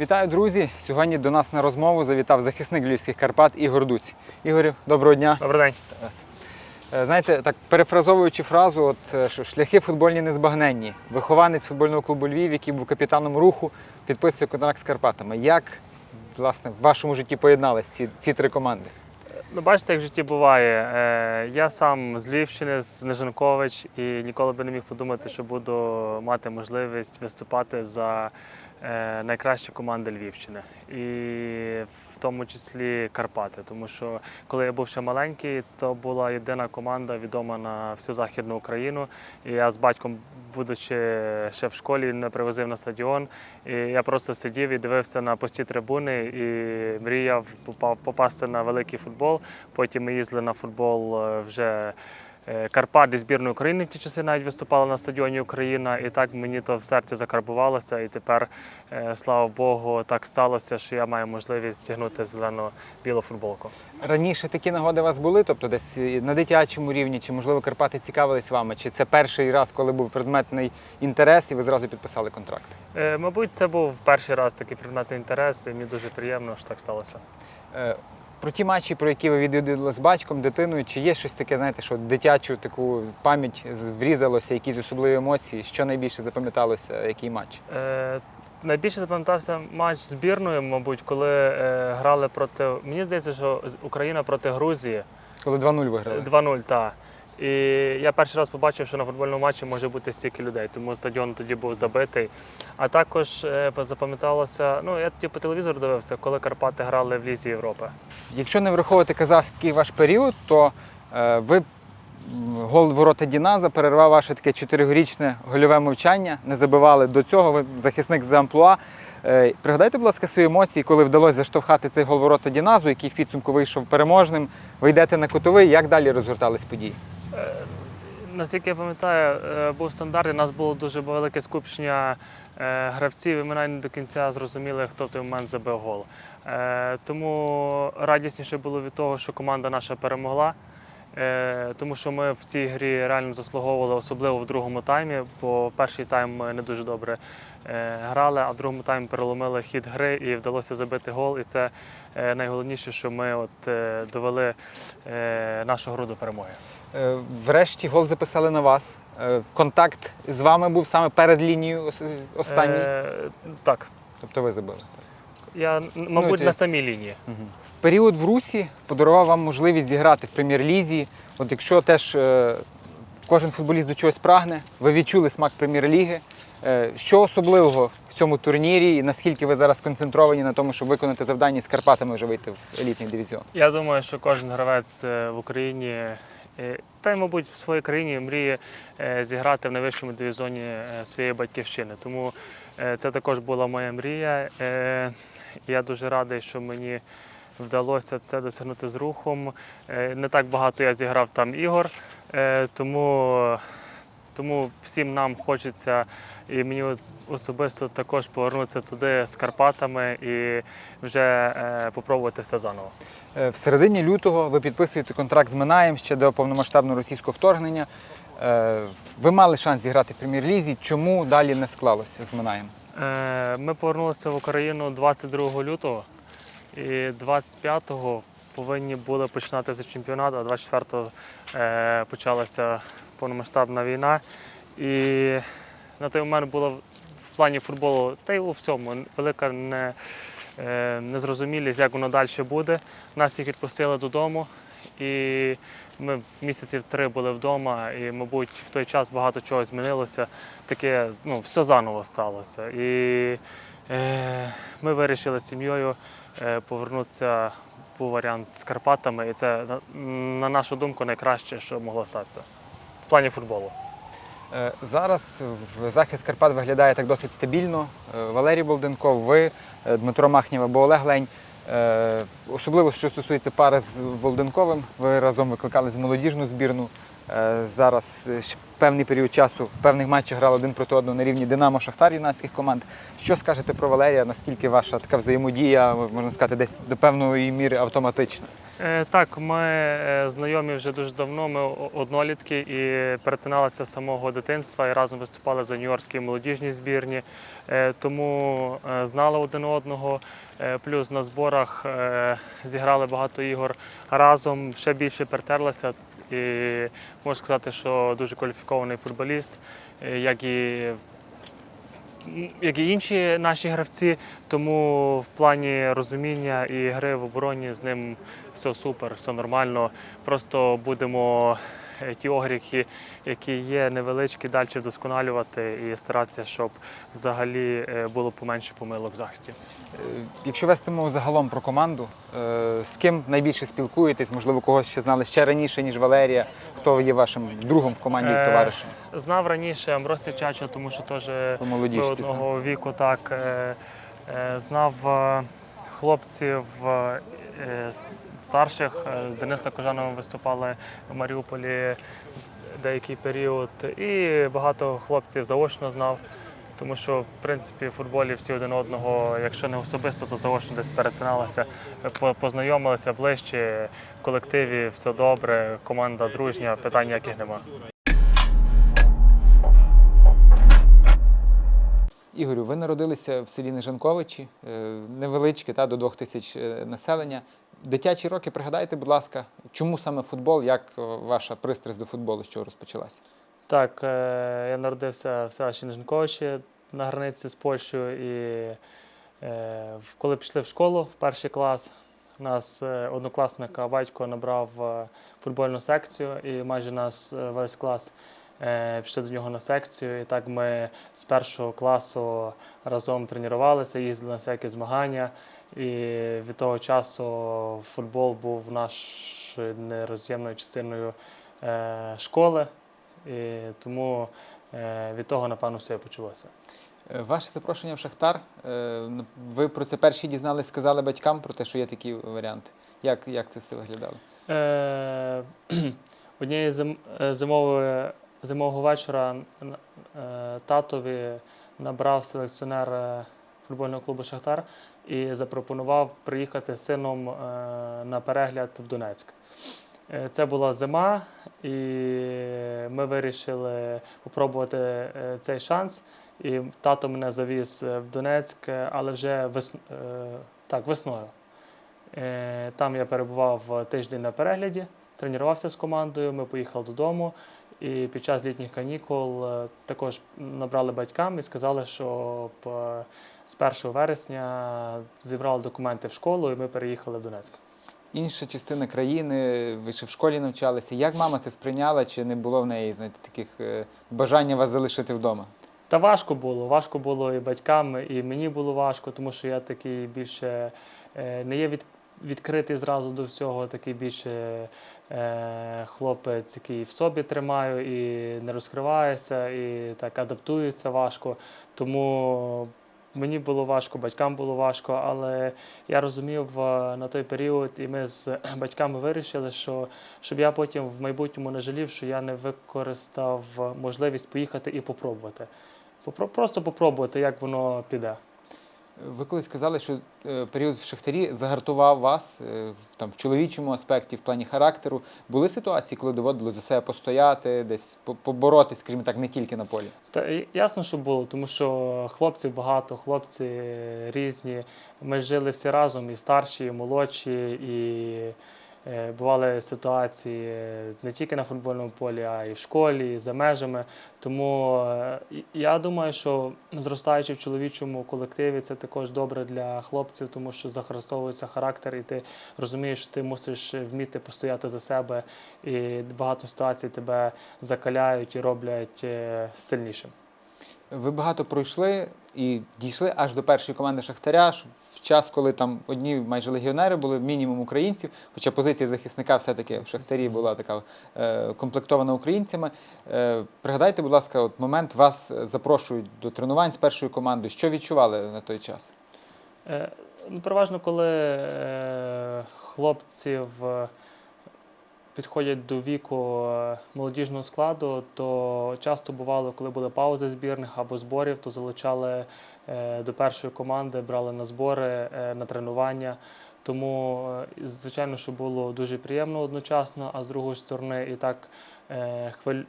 Вітаю, друзі! Сьогодні до нас на розмову завітав захисник Львівських Карпат Ігор Дуць. Ігорю, доброго дня. Добрий день. Е, Знаєте, так перефразовуючи фразу, от е, що шляхи футбольні незбагненні. Вихованець футбольного клубу Львів, який був капітаном руху, підписує контракт з Карпатами. Як власне в вашому житті поєднались ці, ці три команди? Ну, бачите, як в житті буває. Е, я сам з Львівщини, з Нежанкович, і ніколи би не міг подумати, що буду мати можливість виступати за найкращі команди Львівщини. І в тому числі Карпати. Тому що коли я був ще маленький, то була єдина команда відома на всю Західну Україну. І я з батьком, будучи ще в школі, не привозив на стадіон. І я просто сидів і дивився на пусті трибуни і мріяв попа- попасти на великий футбол. Потім ми їздили на футбол е, вже е, Карпат і збірної України в ті часи навіть виступали на стадіоні Україна. І так мені то в серці закарбувалося. І тепер, е, слава Богу, так сталося, що я маю можливість стягнути зелено-білу футболку. Раніше такі нагоди у вас були, тобто десь на дитячому рівні, чи можливо Карпати цікавились вами? Чи це перший раз, коли був предметний інтерес, і ви зразу підписали контракт? Е, Мабуть, це був перший раз такий предметний інтерес, і мені дуже приємно, що так сталося. Про ті матчі, про які ви відвідали з батьком, дитиною, чи є щось таке, знаєте, що дитячу таку пам'ять врізалося, якісь особливі емоції? Що найбільше запам'яталося, який матч? Е, найбільше запам'ятався матч збірною, мабуть, коли е, грали проти. Мені здається, що Україна проти Грузії Коли 2-0 виграли? 2-0, так. І я перший раз побачив, що на футбольному матчі може бути стільки людей, тому стадіон тоді був забитий. А також е, запам'яталося, ну я тоді по телевізору дивився, коли Карпати грали в Лізі Європи. Якщо не враховувати казахський ваш період, то е, ви гол ворота Діназа перервав ваше таке чотирирічне гольове мовчання. Не забивали до цього. Ви захисник з амплуа. Е, Пригадайте, будь ласка, свої емоції, коли вдалося заштовхати цей гол ворота Діназу, який в підсумку вийшов переможним. Ви йдете на кутовий. Як далі розгортались події? Е, Наскільки я пам'ятаю, був стандарт, у нас було дуже велике скупчення гравців, і ми навіть не до кінця зрозуміли, хто в той момент забив гол. Е, Тому радісніше було від того, що команда наша перемогла. Е, Тому що ми в цій грі реально заслуговували, особливо в другому таймі, бо перший тайм ми не дуже добре е, грали, а в другому таймі переломили хід гри і вдалося забити гол. І це найголовніше, що ми от довели нашу гру до перемоги. Врешті гол записали на вас. Контакт з вами був саме перед лінією останній. Е, так. Тобто ви забили. Я, н- мабуть, ті- на самій лінії. Період в Русі подарував вам можливість зіграти в прем'єр-лізі. От якщо теж е, кожен футболіст до чогось прагне, ви відчули смак прем'єр-ліги. Е, що особливого в цьому турнірі і наскільки ви зараз концентровані на тому, щоб виконати завдання з Карпатами вже вийти в елітний дивізіон? Я думаю, що кожен гравець е, в Україні, е, та й, мабуть, в своїй країні мріє е, зіграти в найвищому дивізіоні е, своєї батьківщини. Тому це також була моя мрія. Я дуже радий, що мені вдалося це досягнути з рухом. Е, Не так багато я зіграв там ігор, е, тому, тому всім нам хочеться, і мені особисто також повернутися туди з Карпатами і вже е, попробувати все заново. В середині лютого ви підписуєте контракт з Минаєм ще до повномасштабного російського вторгнення. Ви мали шанс зіграти в прем'єр-лізі. Чому далі не склалося з Минаєм? Е, Ми повернулися в Україну 22 лютого і 25-го повинні були починатися чемпіонат, а 24-го е, почалася повномасштабна війна. І на той момент була в плані футболу, та й у всьому велика не, е, незрозумілість, як воно далі буде. Нас їх відпустили додому. І ми місяців три були вдома, і, мабуть, в той час багато чого змінилося. Таке, ну, все заново сталося. І е, ми вирішили з сім'єю е, повернутися. Був варіант з Карпатами, і це, на, на нашу думку, найкраще, що могло статися в плані футболу. Е, Зараз захист Карпат виглядає так досить стабільно. Е, Валерій Болденков, ви, Дмитро Махнєв або Олег Лень. Е, Особливо, що стосується пари з Волденковим, ви разом викликали з молодіжну збірну. Е, Зараз е, певний період часу в певних матчах грали один проти одного на рівні Динамо Шахтар юнацьких команд. Що скажете про Валерія? Наскільки ваша така взаємодія, можна сказати, десь до певної міри автоматична? Е, Так, ми знайомі вже дуже давно. Ми однолітки і перетиналися з самого дитинства і разом виступали за нью-йоркські молодіжні збірні. Тому знали один одного. Плюс на зборах зіграли багато ігор разом, ще більше притерлися. І можу сказати, що дуже кваліфікований футболіст, е, як і як і інші наші гравці, тому в плані розуміння і гри в обороні з ним все супер, все нормально. Просто будемо ті огріхи, які є невеличкі, далі вдосконалювати і старатися, щоб взагалі е, було поменше помилок в захисті. Е, Якщо вести мову загалом про команду, е, з ким найбільше спілкуєтесь? Можливо, когось ще знали ще раніше, ніж Валерія. Хто є вашим другом в команді і товаришем Знав раніше Амбросі Чачо, тому що теж ми одного віку так е, е, знав хлопців старших. Е, з Дениса Кожановим виступали в Маріуполі деякий період. І багато хлопців заочно знав. Тому що, в принципі, в футболі всі один одного, якщо не особисто, то заочно десь перетиналися, познайомилися ближче, в колективі все добре, команда дружня, питань ніяких немає. Ігорю, ви народилися в селі Нежанковичі, е, невеличке, та, до двох тисяч е, населення. Дитячі роки, пригадайте, будь ласка, чому саме футбол, як е, ваша пристрасть до футболу, з чого розпочалася? Так, е, я народився в селищі Нижниковичі на границі з Польщею. І е, коли пішли в школу в перший клас, нас однокласника батько набрав футбольну секцію, і майже нас весь клас пішли до нього на секцію. І так ми з першого класу разом тренувалися, їздили на всякі змагання. І від того часу футбол був нашою нероз'ємною частиною е, школи. І тому е, від того, напевно, все і почалося. Е, Ваше запрошення в Шахтар. Ви про це перші дізнались, сказали батькам про те, що є такі варіанти. Як, як це все виглядало? Однієї зим, зимової, зимового вечора татові набрав селекціонер футбольного клубу Шахтар і запропонував приїхати з сином е, на перегляд в Донецьк. Е, Це була зима, і ми вирішили спробувати е, цей шанс. І тато мене завіз в Донецьк, але вже вес... е, так, весною. Там я перебував тиждень на перегляді, тренувався з командою. Ми поїхали додому. І під час літніх канікул е, також набрали батькам і сказали, що з 1 вересня зібрали документи в школу, і ми переїхали в Донецьк. Інша частина країни, ви ще в школі навчалися. Як мама це сприйняла, чи не було в неї знаєте, таких е, бажання вас залишити вдома? Та важко було. Важко було і батькам, і мені було важко, тому що я такий більше е, не є від, відкритий зразу до всього, такий більше е, хлопець, який в собі тримаю і не розкривається, і так адаптується важко. Тому мені було важко, батькам було важко, але я розумів е, на той період, і ми з батьками вирішили, що щоб я потім в майбутньому не жалів, що я не використав можливість поїхати і попробувати. Просто попробувати, як воно піде. Ви колись сказали, що е, період в Шахтарі загартував вас е, там, в чоловічому аспекті, в плані характеру. Були ситуації, коли доводило за себе постояти, десь поборотись, скажімо так, не тільки на полі. Та ясно, що було, тому що хлопців багато, хлопці різні. Ми жили всі разом, і старші, і молодші, і бували ситуації е, не тільки на футбольному полі, а й в школі, і за межами. Тому е, я думаю, що зростаючи в чоловічому колективі, це також добре для хлопців, тому що захарастовується характер, і ти розумієш, що ти мусиш вміти постояти за себе, і багато ситуацій тебе закаляють і роблять е, сильнішим. Ви багато пройшли і дійшли аж до першої команди Шахтаря час, коли там одні майже легіонери були, мінімум українців, хоча позиція захисника все-таки в Шахтарі була така е, комплектована українцями. Е, пригадайте, будь ласка, от момент вас запрошують до тренувань з першою командою. Що відчували на той час? Е, Ну, переважно, коли е, хлопців підходять до віку е, молодіжного складу, то часто бувало, коли були паузи збірних або зборів, то залучали до першої команди, брали на збори, е, на тренування. Тому, е, звичайно, що було дуже приємно одночасно, а з другої сторони і так е, хвиль-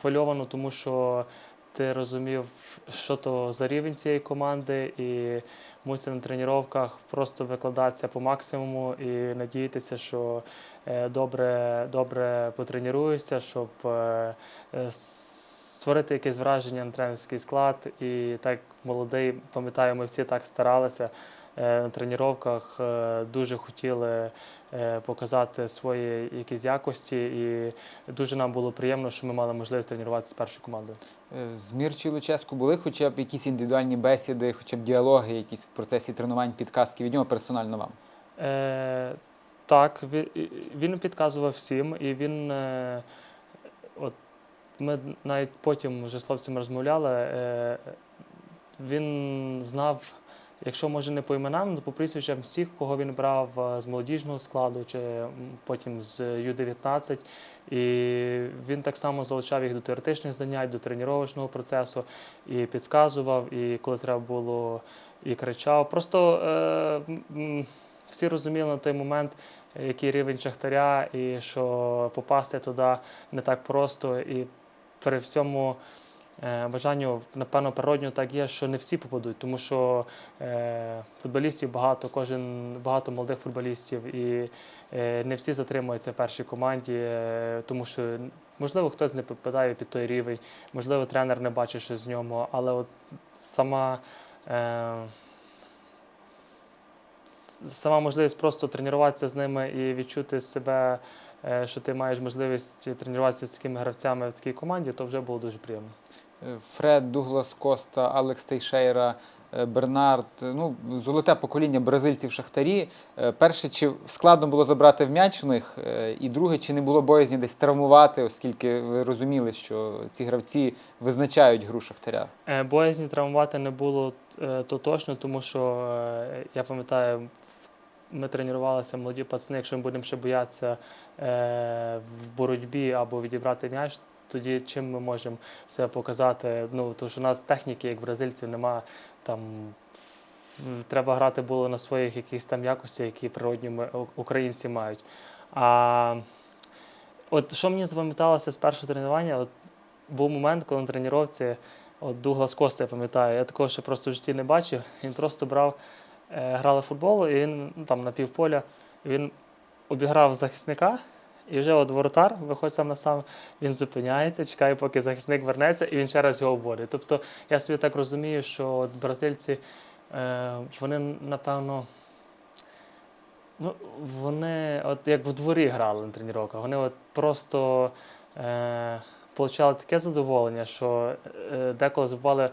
хвильовано, тому що ти розумів, що то за рівень цієї команди, і мусив на тренуваннях просто викладатися по максимуму і надіятися, що е, добре, добре потренуєшся, щоб е, е, створити якесь враження на тренерський склад. І так молодий, пам'ятаю, ми всі так старалися. Е, На тренуваннях е, дуже хотіли е, показати свої якісь якості, і дуже нам було приємно, що ми мали можливість тренуватися з першою командою. З Мірчі Луческу були хоча б якісь індивідуальні бесіди, хоча б діалоги, якісь в процесі тренувань, підказки від нього персонально вам? Е, так, він, він підказував всім, і він. Е, от, ми навіть потім вже з хлопцями розмовляли. Е, він знав, якщо може не по іменам, то по прізвищам всіх, кого він брав е, з молодіжного складу, чи потім з Ю-19. І він так само залучав їх до теоретичних занять, до тренувального процесу, і підказував, і коли треба було, і кричав. Просто е, всі розуміли на той момент, який рівень шахтаря, і що попасти туди не так просто. І при всьому бажанню, напевно, природньо так є, що не всі попадуть, тому що е, футболістів багато, кожен багато молодих футболістів, і е, не всі затримуються в першій команді, е, тому що можливо хтось не попадає під той рівень, можливо, тренер не бачить щось з ньому, але от сама. Е, сама можливість просто тренуватися з ними і відчути себе, е, що ти маєш можливість тренуватися з такими гравцями в такій команді, то вже було дуже приємно. Е, Фред, Дуглас Коста, Алекс Тейшейра, е, Бернард. е, Ну, золоте покоління бразильців шахтарі. Е, Перше, чи складно було забрати в м'яч в них, е, і друге, чи не було боязні десь травмувати, оскільки ви розуміли, що ці гравці визначають гру шахтаря. Е, Боязні травмувати не було е, то точно, тому що е, я пам'ятаю, ми тренувалися молоді пацани, якщо ми будемо ще боятися е, в боротьбі або відібрати м'яч. Тоді чим ми можемо себе показати? Ну, тому що у нас техніки, як бразильців, нема там. Треба грати було на своїх якихось там якостях, які природні ми- українці мають. А от що мені запам'яталося з першого тренування, от був момент, коли на тренувці От Дуглас Коста, я пам'ятаю, я такого ще просто в житті не бачив. Він просто брав, грали в футбол, і він ну, там на півполя, він обіграв захисника, і вже от воротар виходить сам на сам, він зупиняється, чекає, поки захисник вернеться, і він ще раз його обводить. Тобто я собі так розумію, що от бразильці, е, вони, напевно. Вони от як в дворі грали на тренуваннях. Вони от просто е, отримали таке задоволення, що е, деколи забували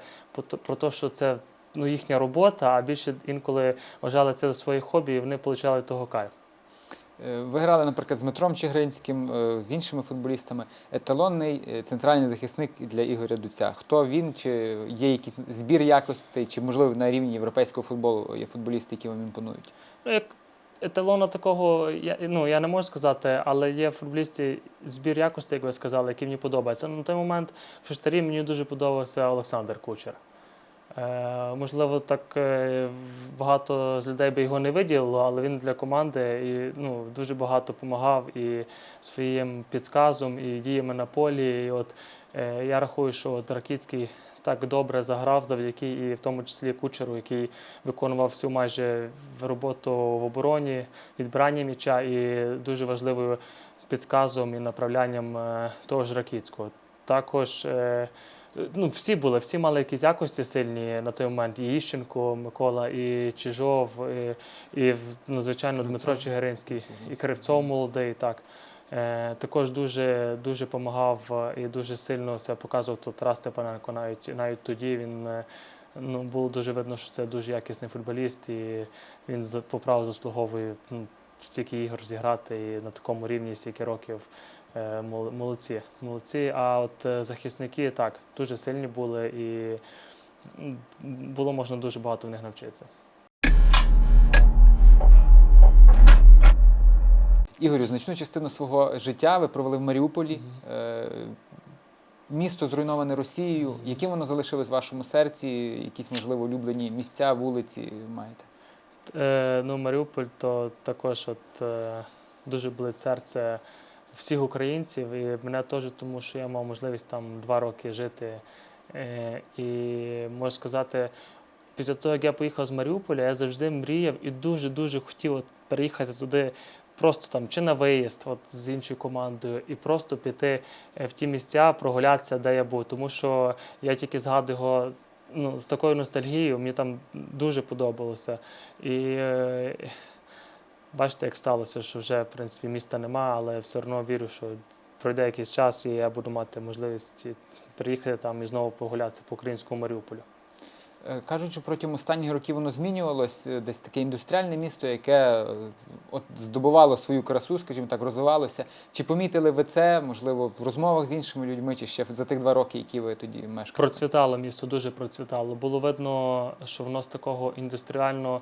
про те, що це ну, їхня робота, а більше інколи вважали це за своє хобі, і вони отримали того кайф. Е, Ви грали, наприклад, з Метром Чигринським, е, з іншими футболістами. Еталонний е, центральний захисник для Ігоря Дуця. Хто він? Чи є якийсь збір якостей, чи можливо на рівні європейського футболу є футболісти, які вам імпонують? Ну, еталона такого, я, ну, я не можу сказати, але є футболісти збір якості, як ви сказали, які мені подобаються. На той момент в Шахтарі мені дуже подобався Олександр Кучер. Е, можливо, так е, багато з людей би його не виділило, але він для команди і, ну, дуже багато допомагав і своїм підсказом, і діями на полі. І от, е, я рахую, що от так добре заграв завдяки і в тому числі кучеру, який виконував всю майже роботу в обороні, відбирання м'яча і дуже важливою підсказом і направлянням того ж Ракіцького. Також ну, всі були, всі мали якісь якості сильні на той момент. І Іщенко, Микола, і Чижов, і, і ну, звичайно, Дмитро Кривцов. Чигиринський, і Кривцов молодий. Так. Е, також дуже дуже допомагав і дуже сильно себе показував тут Тарас Степаненко. Навіть навіть тоді він е, ну, було дуже видно, що це дуже якісний футболіст, і він по праву заслуговує ну, стільки ігор зіграти і на такому рівні стільки років. Е, мол- Молодці, молодці. А от е, захисники так дуже сильні були і було можна дуже багато в них навчитися. Ігорю, значну частину свого життя ви провели в Маріуполі. Е, Місто зруйноване Росією. Яким воно залишилось в вашому серці? Якісь, можливо, улюблені місця, вулиці маєте? Е, ну, Маріуполь то також от, е, дуже болить серце всіх українців, і мене теж, тому що я мав можливість там два роки жити. Е, і можу сказати, після того, як я поїхав з Маріуполя, я завжди мріяв і дуже-дуже хотів от переїхати туди. Просто там чи на виїзд от, з іншою командою, і просто піти е, в ті місця, прогулятися, де я був. Тому що я тільки згадую його ну, з такою ностальгією, мені там дуже подобалося. І е, бачите, як сталося, що вже в принципі міста нема, але все одно вірю, що пройде якийсь час, і я буду мати можливість приїхати там і знову прогулятися по українському Маріуполю. Е, Кажуть, що протягом останніх років воно змінювалось, е, десь таке індустріальне місто, яке е, от здобувало свою красу, скажімо так, розвивалося. Чи помітили ви це, можливо, в розмовах з іншими людьми, чи ще за тих два роки, які ви тоді мешкали? Процвітало місто, дуже процвітало. Було видно, що воно з такого індустріально е,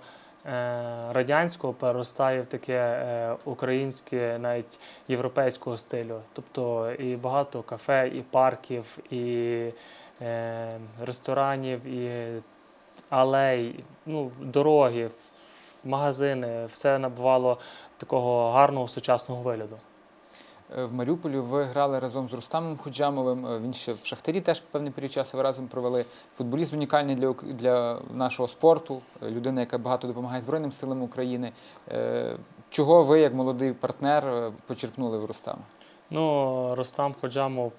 радянського переростає в таке е, українське, навіть європейського стилю. Тобто і багато кафе, і парків, і е, ресторанів, і алей, ну, дороги, магазини, все набувало такого гарного сучасного вигляду. Е, В Маріуполі ви грали разом з Рустамом Худжамовим. е, Він ще в Шахтарі теж певний період часу ви разом провели. Футболіст унікальний для, для нашого спорту, е, людина, яка багато допомагає Збройним силам України. Чого ви, як молодий партнер, почерпнули в Рустама? Ну, Ростам Ходжамов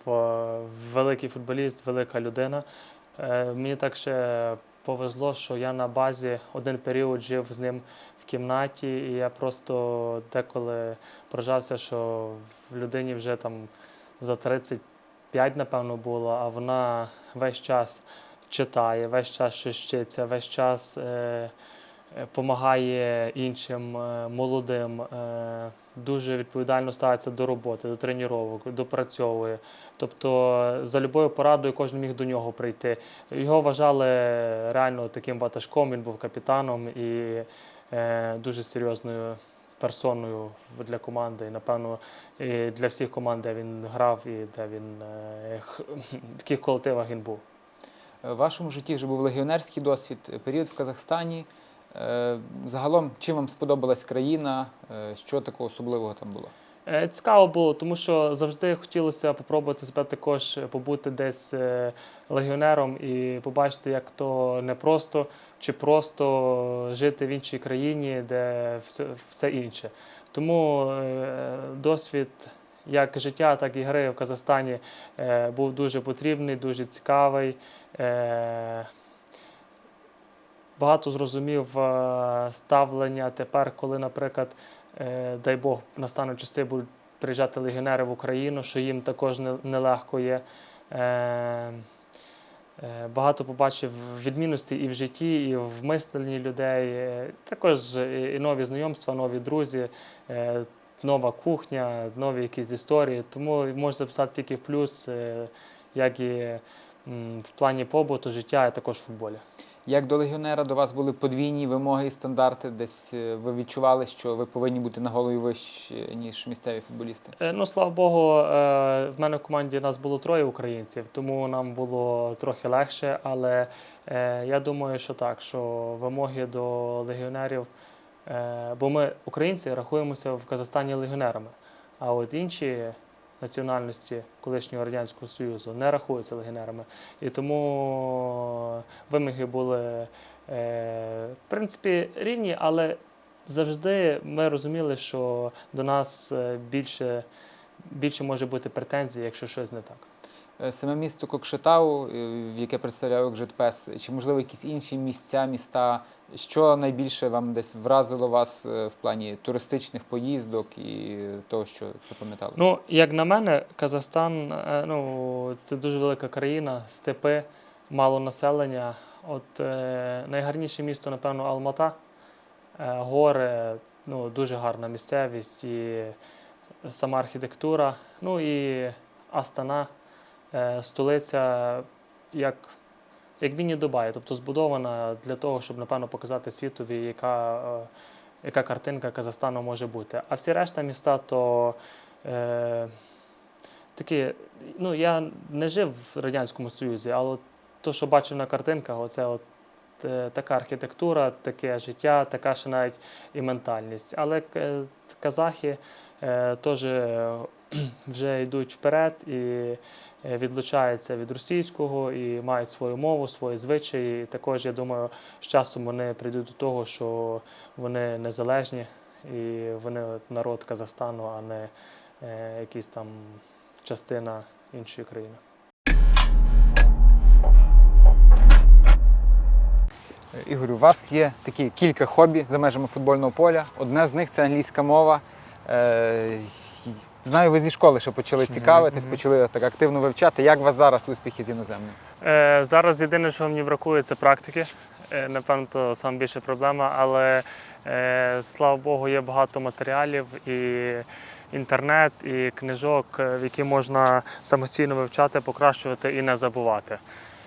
великий футболіст, велика людина. Мені так ще повезло, що я на базі один період жив з ним в кімнаті, і я просто деколи поражався, що в людині вже там за 35, напевно, було, а вона весь час читає, весь час щось вчиться, весь час. Е, допомагає іншим е, молодим, е, дуже відповідально ставиться до роботи, до тренувань, допрацьовує. Тобто за любою порадою кожен міг до нього прийти. Його вважали реально таким ватажком, він був капітаном і е, дуже серйозною персоною для команди. І, напевно, і для всіх команд, де він грав і де він е, в яких колективах він був. Е, В вашому житті вже був легіонерський досвід, е, період в Казахстані. Е, Загалом, чим вам сподобалась країна, Е, що такого особливого там було? Е, Цікаво було, тому що завжди хотілося попробувати себе також побути десь легіонером і побачити, як то не просто чи просто жити в іншій країні, де все, інше. Тому досвід як життя, так і гри в Казахстані був дуже потрібний, дуже цікавий. Багато зрозумів е, ставлення тепер, коли, наприклад, е, дай Бог, настануть часи будуть приїжджати легіонери в Україну, що їм також нелегко є. Е, Багато побачив відмінностей і в житті, і в мисленні людей. Також і нові знайомства, нові друзі, нова кухня, нові якісь історії. Тому можу записати тільки в плюс, як і в плані побуту, життя, і також в футболі. Як до легіонера до вас були подвійні вимоги і стандарти? Десь е, ви відчували, що ви повинні бути на голові вище, ніж місцеві футболісти? Е, Ну, слава Богу, е, в мене в команді нас було троє українців, тому нам було трохи легше. Але я думаю, що так, що вимоги до легіонерів, бо ми, українці, рахуємося в Казахстані легіонерами, а от інші національності колишнього Радянського Союзу не рахуються легіонерами. І тому вимоги були, е, в принципі, рівні, але завжди ми розуміли, що до нас е, більше, більше може бути претензій, якщо щось не так. Е, Саме місто Кокшетау, е, яке представляє Окжетпес, чи можливо якісь інші місця, міста, що найбільше вам десь вразило вас е, в плані туристичних поїздок і того, що запам'яталося? Ну, як на мене, Казахстан ну, це дуже велика країна, степи, мало населення. От е, найгарніше місто, напевно, Алмата. Е, гори, ну, дуже гарна місцевість і сама архітектура. Ну і Астана, столиця, як, як міні Дубай, тобто збудована для того, щоб, напевно, показати світові, яка, е, яка картинка Казахстану може бути. А всі решта міста, то е, такі, ну я не жив в Радянському Союзі, але то, що бачив на картинках, оце от е, така архітектура, таке життя, така ще навіть і ментальність. Але е, казахи е, теж е, вже йдуть вперед і е, відлучаються від російського і мають свою мову, свої звичаї. І також, я думаю, з часом вони прийдуть до того, що вони незалежні і вони народ Казахстану, а не е, якась там частина іншої країни. Ігор, у вас є такі кілька хобі за межами футбольного поля. Одне з них це англійська мова. Знаю, ви зі школи ще почали цікавитись, почали так активно вивчати. Як у вас зараз успіхи з іноземним? Е, зараз єдине, що мені бракує, це практики. Е, напевно, то саме більша проблема, але е, слава Богу, є багато матеріалів і інтернет, і книжок, е, в які можна самостійно вивчати, покращувати і не забувати.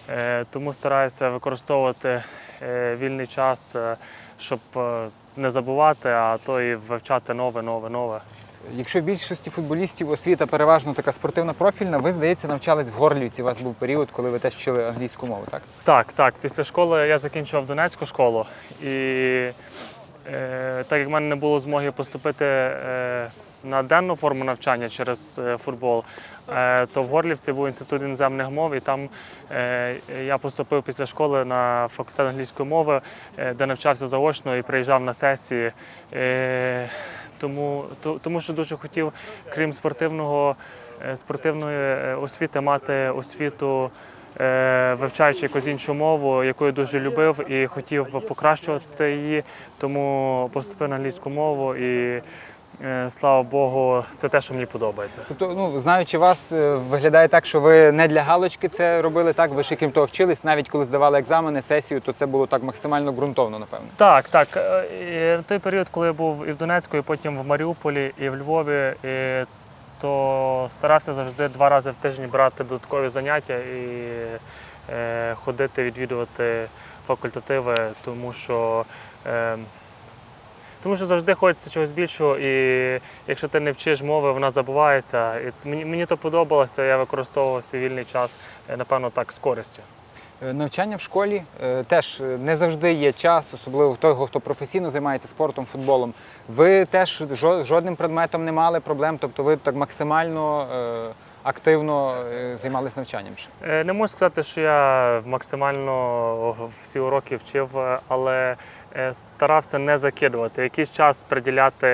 Е, тому стараюся використовувати е, вільний час, е, щоб е, не забувати, а то і вивчати нове, нове, нове. Якщо в більшості футболістів освіта переважно така спортивна профільна, ви, здається, навчались в Горлівці. У вас був період, коли ви теж вчили англійську мову, так? Так, так. Після школи я закінчував Донецьку школу, і е, так як в мене не було змоги поступити е, на денну форму навчання через е, футбол, е, то в Горлівці був інститут іноземних мов, і там е, я поступив після школи на факультет англійської мови, е, де навчався заочно і приїжджав на сесії. Е, тому, то- тому що дуже хотів, крім спортивного, е, спортивної е, освіти, мати освіту е, вивчаючи якусь іншу мову, яку я дуже любив і хотів покращувати її, тому поступив на англійську мову і. Е, Слава Богу, це те, що мені подобається. Тобто, ну знаючи вас, е, виглядає так, що ви не для галочки це робили так. Ви ж крім того вчились, навіть коли здавали екзамени, сесію, то це було так максимально ґрунтовно, напевно. Так, так. Е, і той період, коли я був і в Донецьку, і потім в Маріуполі, і в Львові, і, то старався завжди два рази в тиждень брати додаткові заняття і е, ходити, відвідувати факультативи, тому що. Е, тому що завжди хочеться чогось більшого, і якщо ти не вчиш мови, вона забувається. І мені, мені то подобалося, я використовував свій вільний час, е, напевно, так, з користю. Е, Навчання в школі е, теж не завжди є час, особливо в того, хто професійно займається спортом, футболом. Ви теж жодним предметом не мали проблем, тобто ви так максимально активно займалися навчанням. Не можу сказати, що я максимально всі уроки вчив, але старався не закидувати. Якийсь час приділяти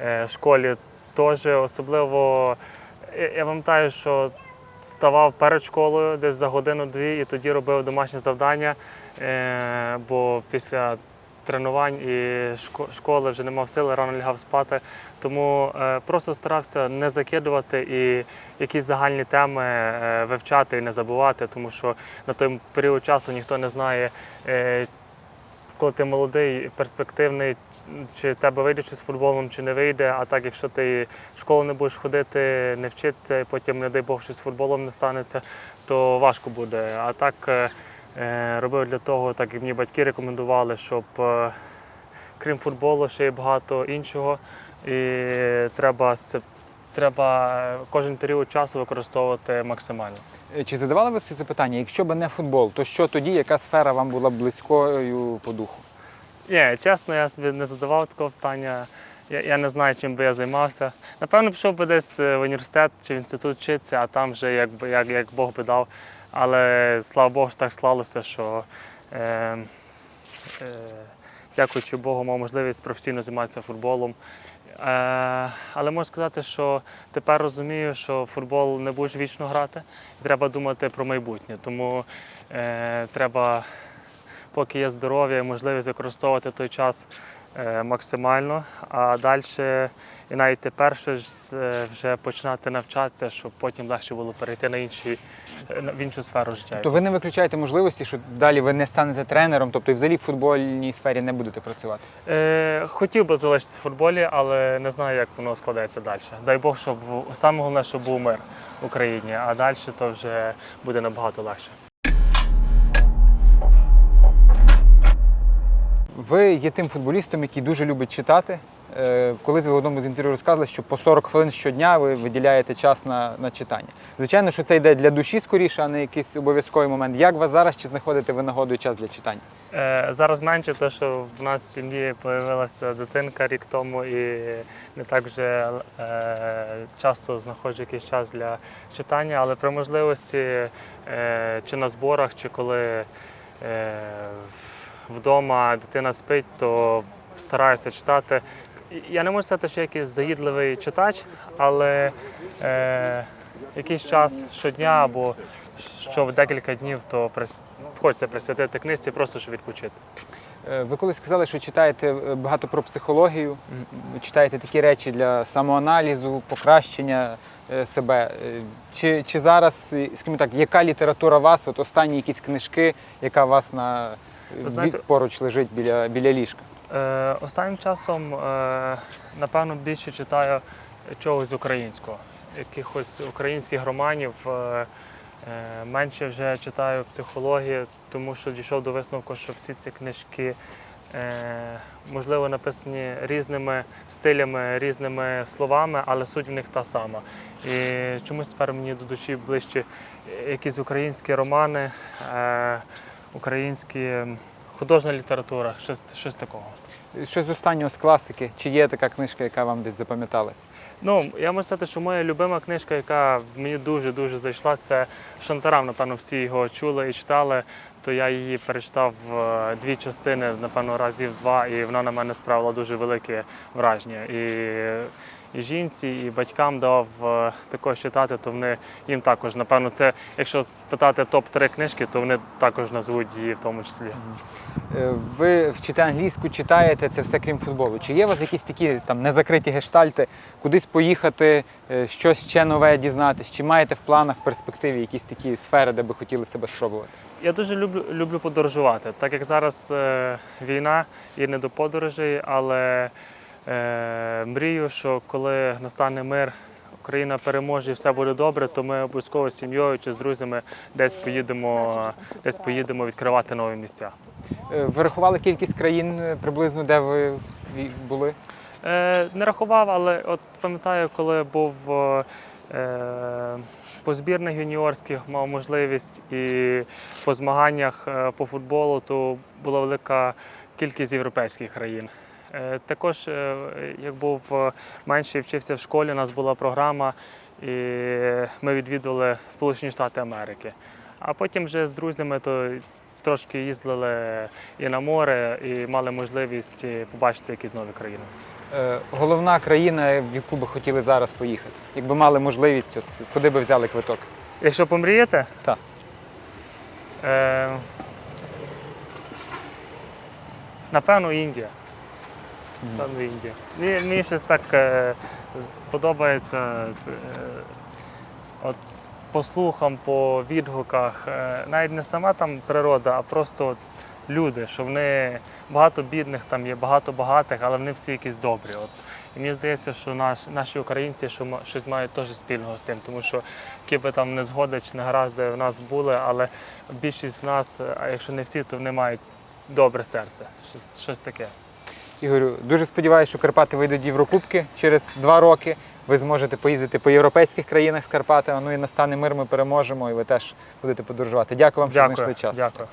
е, школі теж, особливо я- я пам'ятаю, що ставав перед школою десь за годину-дві і тоді робив домашні завдання, е, бо після тренувань і школи вже не мав сили, рано лягав спати. Тому е, просто старався не закидувати і якісь загальні теми е, вивчати і не забувати, тому що на той період часу ніхто не знає, е, коли ти молодий, перспективний, чи тебе вийде щось з футболом, чи не вийде. А так, якщо ти в школу не будеш ходити, не вчитися, і потім, не дай Бог, щось з футболом не станеться, то важко буде. А так е, е, робив для того, так як мені батьки рекомендували, щоб е, крім футболу ще є багато іншого. І треба, треба кожен період часу використовувати максимально. Е, Чи задавали ви собі це питання? Якщо б не футбол, то що тоді, яка сфера вам була близькою по духу? Ні, чесно, я собі не задавав такого питання. Я, я не знаю, чим би я займався. Напевно, пішов би десь е, в університет чи в інститут вчитися, а там вже як, як, як Бог би дав. Але слава Богу, що так склалося, що е, е, дякуючи Богу, мав можливість професійно займатися футболом. Е, але можу сказати, що тепер розумію, що футбол не будеш вічно грати, треба думати про майбутнє. Тому е, треба поки є здоров'я можливість використовувати той час е, максимально. А далі, і навіть тепер ж, е, вже починати навчатися, щоб потім легше було перейти на інші, в іншу сферу життя. То ви не виключаєте можливості, що далі ви не станете тренером, тобто і взагалі в футбольній сфері не будете працювати. Е, хотів би залишитися в футболі, але не знаю, як воно складається далі. Дай Бог, щоб саме головне, щоб був мир в Україні, а далі то вже буде набагато легше. Ви є тим футболістом, який дуже любить читати. Е, Колись ви в одному з інтерв'ю розказували, що по 40 хвилин щодня ви виділяєте час на, на читання. Звичайно, що це йде для душі скоріше, а не якийсь обов'язковий момент. Як вас зараз чи знаходите ви нагоду час для читання? Е, Зараз менше, тому що в нас в сім'ї з'явилася дитинка рік тому і не так вже е, часто знаходжу якийсь час для читання, але при можливості е, чи на зборах, чи коли е, вдома дитина спить, то стараюся читати. Я не можу сказати, що я якийсь заїдливий читач, але е, якийсь час щодня або що в декілька днів, то хочеться присвятити книжці, просто щоб відпочити. Е, Ви колись сказали, що читаєте е, багато про психологію, читаєте такі речі для самоаналізу, покращення е, себе. Чи, чи зараз, скажімо так, яка література вас, от останні якісь книжки, яка вас на знаєте- поруч лежить біля, біля ліжка? Е, останнім часом, е, напевно, більше читаю чогось українського, якихось українських романів. Е, менше вже читаю психологію, тому що дійшов до висновку, що всі ці книжки. Можливо, написані різними стилями, різними словами, але суть в них та сама. І чомусь тепер мені до душі ближче якісь українські романи, українські художня література, щось, щось такого. Щось з останнього з класики, чи є така книжка, яка вам десь запам'яталась? Ну, я можу сказати, що моя любима книжка, яка мені дуже-дуже зайшла, це Шантарам. Напевно, всі його чули і читали. То я її перечитав в дві частини, напевно, разів два, і вона на мене справила дуже велике враження. І, і жінці, і батькам дав е, також читати, то вони їм також, напевно, це, якщо спитати топ-3 книжки, то вони також назвуть її в тому числі. Е, Ви вчите англійську, читаєте це все крім футболу. Чи є у вас якісь такі там незакриті гештальти, кудись поїхати, е, щось ще нове дізнатись? Чи маєте в планах в перспективі якісь такі сфери, де би хотіли себе спробувати? Я дуже люблю, люблю подорожувати, так як зараз е, війна і не до подорожей, але мрію, що коли настане мир, Україна переможе і все буде добре, то ми обов'язково з сім'єю чи з друзями десь поїдемо, десь поїдемо відкривати нові місця. Е, Ви рахували кількість країн е, приблизно, де ви були? Е, не рахував, але от пам'ятаю, коли був е, по збірних юніорських мав можливість і по змаганнях е, по футболу, то була велика кількість європейських країн. Е, також, е, як був е, менший, вчився в школі, у нас була програма, і ми відвідували Сполучені Штати Америки. А потім вже з друзями то трошки їздили і на море, і мали можливість побачити якісь нові країни. Головна країна, в яку би хотіли зараз поїхати? Якби мали можливість, от, куди би взяли квиток? Якщо помрієте? Так. Е, напевно, Індія. Напевно, Індія. Мені, мені щось так е, подобається. Е, от по слухам, по відгуках, е, навіть не сама там природа, а просто от люди, що вони багато бідних там є, багато багатих, але вони всі якісь добрі. От. І мені здається, що наш, наші українці що щось мають теж спільного з тим, тому що які би там незгоди чи негаразди в нас були, але більшість з нас, е, а якщо не всі, то вони мають добре серце. Щось, щось таке. Ігорю, дуже сподіваюся, що Карпати вийдуть Єврокубки через два роки. Ви зможете поїздити по європейських країнах з Карпатами. Ну і настане мир, ми переможемо, і ви теж будете подорожувати. Дякую вам, що Дякую. знайшли час. Дякую.